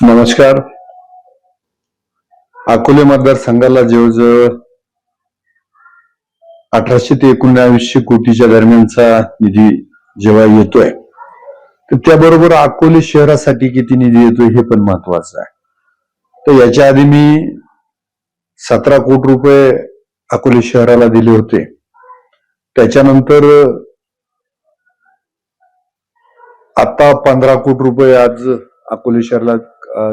नमस्कार. अकोले मतदारसंघाला जवळजवळ अठराशे ते एकोणावीसशे कोटीच्या दरम्यानचा निधी जेव्हा येतोय तर त्याबरोबर अकोले शहरासाठी किती निधी येतोय हे पण महत्वाचं आहे. तर याच्या आधी मी सतरा कोटी रुपये अकोले शहराला दिले होते. त्याच्यानंतर आता पंधरा कोटी रुपये आज अकोले शहराला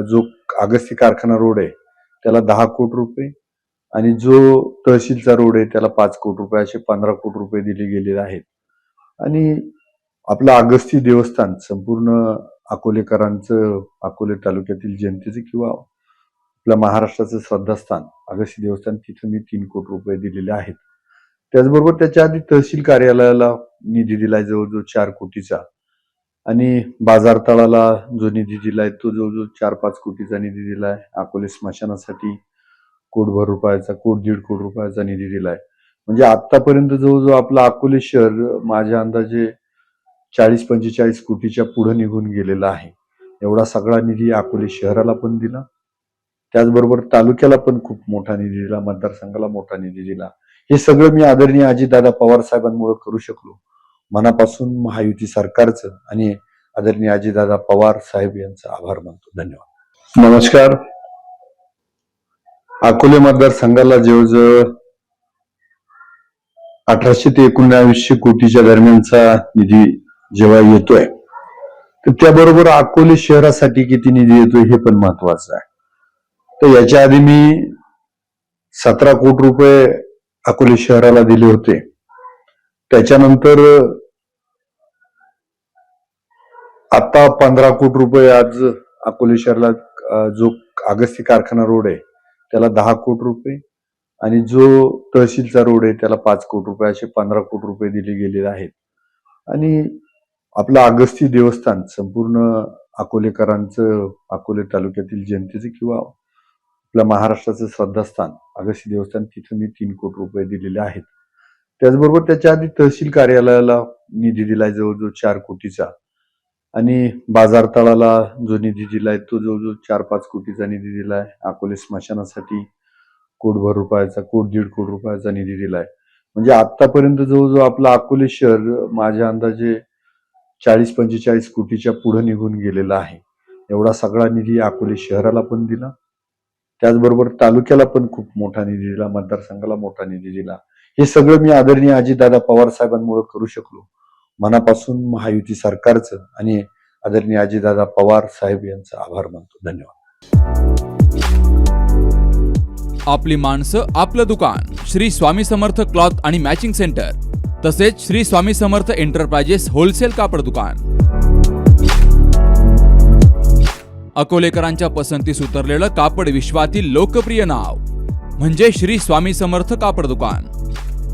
जो अगस्ती कारखाना रोड आहे त्याला दहा कोटी रुपये आणि जो तहसीलचा रोड आहे त्याला पाच कोटी रुपये असे पंधरा कोटी रुपये दिले गेलेले आहेत. आणि आपलं अगस्ती देवस्थान संपूर्ण अकोलेकरांचं अकोले तालुक्यातील जनतेचं किंवा आपलं महाराष्ट्राचं श्रद्धास्थान अगस्ती देवस्थान तिथं मी तीन कोटी रुपये दिलेले आहेत. त्याचबरोबर त्याच्या आधी तहसील कार्यालयाला निधी दिला जवळजवळ चार कोटीचा. आणि बाजारतळाला जो निधी दिलाय तो जवळजवळ चार पाच कोटीचा निधी दिलाय. अकोले स्मशानासाठी कोटभर रुपयाचा कोट दीड कोटी रुपयाचा निधी दिलाय. म्हणजे आतापर्यंत जवळजवळ आपलं अकोले शहर माझ्या अंदाजे चाळीस पंचेचाळीस कोटीच्या पुढे निघून गेलेला आहे. एवढा सगळा निधी अकोले शहराला पण दिला. त्याचबरोबर तालुक्याला पण खूप मोठा निधी दिला मतदारसंघाला मोठा निधी दिला. हे सगळं मी आदरणीय अजितदादा पवार साहेबांमुळे करू शकलो. मनापासून महायुती सरकारचं आणि आदरणीय अजितदादा पवार साहेब यांचा आभार मानतो. धन्यवाद. नमस्कार. अकोले मतदारसंघाला जवळजवळ अठराशे ते एकोणावीसशे कोटीच्या दरम्यानचा निधी जेव्हा येतोय तर त्याबरोबर अकोले शहरासाठी किती निधी येतोय हे पण महत्वाचं आहे. तर याच्या आधी मी सतरा कोटी रुपये अकोले शहराला दिले होते. त्याच्यानंतर आता पंधरा कोटी रुपये आज अकोले शहराला जो अगस्ती कारखाना रोड आहे त्याला दहा कोटी रुपये आणि जो तहसीलचा रोड आहे त्याला पाच कोटी रुपये असे पंधरा कोटी रुपये दिले गेलेले आहेत. आणि आपलं अगस्ती देवस्थान संपूर्ण अकोलेकरांचं अकोले तालुक्यातील जनतेचं किंवा आपल्या महाराष्ट्राचं श्रद्धास्थान अगस्ती देवस्थान तिथं मी तीन कोटी रुपये दिलेले आहेत. त्याचबरोबर त्याच्या आधी तहसील कार्यालयाला निधी दिलाय जवळजवळ चार कोटीचा. आणि बाजार तळाला जो निधी दिलाय तो जवळजवळ चार पाच कोटीचा निधी दिलाय. अकोले स्मशानासाठी कोटभर रुपयाचा कोट दीड कोटी रुपयाचा निधी दिलाय. म्हणजे आतापर्यंत जवळजवळ आपला अकोले शहर माझ्या अंदाजे चाळीस पंचेचाळीस कोटीच्या पुढे निघून गेलेला आहे. एवढा सगळा निधी अकोले शहराला पण दिला. त्याचबरोबर तालुक्याला पण खूप मोठा निधी दिला मतदारसंघाला मोठा निधी दिला. हे सगळं मी आदरणीय अजितदादा पवार साहेबांमुळे करू शकलो. मनापासून महायुती सरकारचं आणि आदरणीय अजितदादा पवार साहेब यांचा आभार मानतो. धन्यवाद. आपली माणसं आपलं दुकान श्री स्वामी समर्थ क्लॉथ आणि मॅचिंग सेंटर तसेच श्री स्वामी समर्थ एंटरप्राइजेस होलसेल कापड दुकान. अकोलेकरांच्या पसंतीस उतरलेलं कापड विश्वातील लोकप्रिय नाव म्हणजे श्री स्वामी समर्थ कापड दुकान.